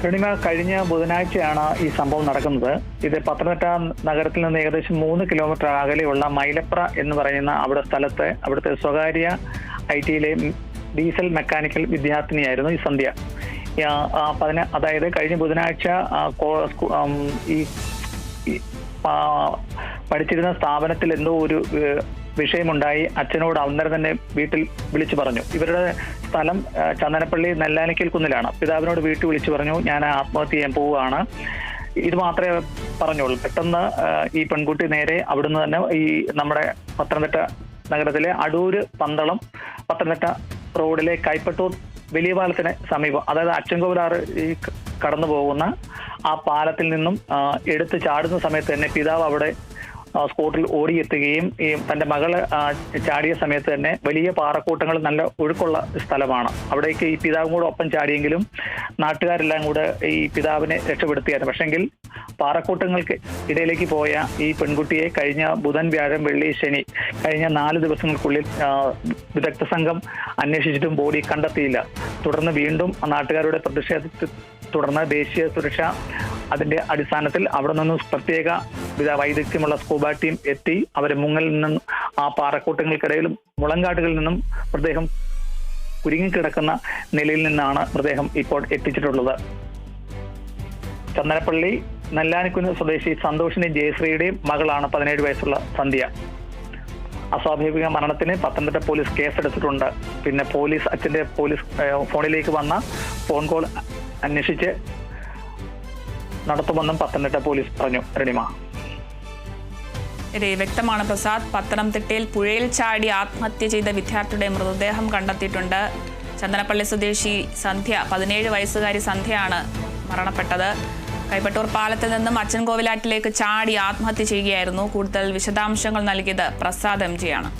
പൂർണിമ കഴിഞ്ഞ ബുധനാഴ്ചയാണ് ഈ സംഭവം നടക്കുന്നത്. ഇത് പത്തനംതിട്ട നഗരത്തിൽ നിന്ന് ഏകദേശം മൂന്ന് കിലോമീറ്റർ അകലെയുള്ള മൈലപ്ര എന്ന് പറയുന്ന അവിടെ സ്ഥലത്ത് അവിടുത്തെ സ്വകാര്യ ഐ ടിയിലെ ഡീസൽ മെക്കാനിക്കൽ വിദ്യാർത്ഥിനിയായിരുന്നു ഈ സന്ധ്യ. പതിന അതായത് കഴിഞ്ഞ ബുധനാഴ്ച ഈ പഠിച്ചിരുന്ന സ്ഥാപനത്തിൽ എന്തോ ഒരു വിഷയമുണ്ടായി. അച്ഛനോട് അന്നേരം തന്നെ വീട്ടിൽ വിളിച്ചു പറഞ്ഞു. ഇവരുടെ സ്ഥലം ചന്ദനപ്പള്ളി നെല്ലാനിക്കൽ കുന്നിലാണ്. പിതാവിനോട് വീട്ടിൽ വിളിച്ചു പറഞ്ഞു ഞാൻ ആത്മഹത്യ ചെയ്യാൻ പോവുകയാണ്. ഇത് മാത്രമേ പറഞ്ഞുള്ളൂ. പെട്ടെന്ന് ഈ പെൺകുട്ടി നേരെ അവിടുന്ന് തന്നെ ഈ നമ്മുടെ പത്തനംതിട്ട നഗരത്തിലെ അടൂര് പന്തളം പത്തനംതിട്ട റോഡിലെ കൈപ്പട്ടൂർ വലിയ പാലത്തിന് സമീപം അതായത് അച്ചൻകോവിലാറ് ഈ കടന്നു പോകുന്ന ആ പാലത്തിൽ നിന്നും എടുത്ത് ചാടുന്ന സമയത്ത് തന്നെ പിതാവ് അവിടെ സ്പോട്ടിൽ ഓടിയെത്തുകയും ഈ തന്റെ മകൾ ചാടിയ സമയത്ത് തന്നെ വലിയ പാറക്കൂട്ടങ്ങൾ നല്ല ഒഴുക്കുള്ള സ്ഥലമാണ്. അവിടേക്ക് ഈ പിതാവും കൂടെ ഒപ്പം ചാടിയെങ്കിലും നാട്ടുകാരെല്ലാം കൂടെ ഈ പിതാവിനെ രക്ഷപ്പെടുത്തിയായിരുന്നു. പക്ഷെങ്കിൽ പാറക്കൂട്ടങ്ങൾക്ക് ഇടയിലേക്ക് പോയ ഈ പെൺകുട്ടിയെ കഴിഞ്ഞ ബുധൻ വ്യാഴം വെള്ളി ശനി കഴിഞ്ഞ നാല് ദിവസങ്ങൾക്കുള്ളിൽ വിദഗ്ധ സംഘം അന്വേഷിച്ചിട്ടും ബോഡി കണ്ടെത്തിയില്ല. തുടർന്ന് വീണ്ടും നാട്ടുകാരുടെ പ്രതിഷേധത്തിൽ തുടർന്ന് ദേശീയ സുരക്ഷ അതിന്റെ അടിസ്ഥാനത്തിൽ അവിടെ നിന്നും പ്രത്യേക വൈദഗ്ധ്യമുള്ള സ്കൂബ ടീം എത്തി. അവരെ മുങ്ങലിൽ നിന്നും ആ പാറക്കൂട്ടങ്ങൾക്കിടയിലും മുളങ്കാടുകളിൽ നിന്നും മൃതദേഹം കുരുങ്ങിക്കിടക്കുന്ന നിലയിൽ നിന്നാണ് മൃതദേഹം ഇപ്പോൾ എത്തിച്ചിട്ടുള്ളത്. ചന്ദനപ്പള്ളി നെല്ലാനിക്കുന്ന് സ്വദേശി സന്തോഷിന്റെയും ജയശ്രീയുടെയും മകളാണ് പതിനേഴ് വയസ്സുള്ള സന്ധ്യ. അസ്വാഭാവിക മരണത്തിന് പത്തനംതിട്ട പോലീസ് കേസെടുത്തിട്ടുണ്ട്. പിന്നെ പോലീസ് അച്ഛന്റെ പോലീസ് ഫോണിലേക്ക് വന്ന ഫോൺ കോൾ അന്വേഷിച്ച് നടത്തുമെന്നും പത്തനംതിട്ട പോലീസ് പറഞ്ഞു. രണിമ. വ്യക്തമാണ് പ്രസാദ് പത്തനംതിട്ടയിൽ പുഴയിൽ ചാടി ആത്മഹത്യ ചെയ്ത വിദ്യാർത്ഥിയുടെ മൃതദേഹം കണ്ടെത്തിയിട്ടുണ്ട്. ചന്ദനപ്പള്ളി സ്വദേശി സന്ധ്യ പതിനേഴ് വയസ്സുകാരി സന്ധ്യയാണ് മരണപ്പെട്ടത്. കൈപ്പട്ടൂർ പാലത്തിൽ നിന്നും അച്ഛൻ കോവിലാറ്റിലേക്ക് ചാടി ആത്മഹത്യ ചെയ്യുകയായിരുന്നു. കൂടുതൽ വിശദാംശങ്ങൾ നൽകിയത് പ്രസാദ് എം ജിയാണ്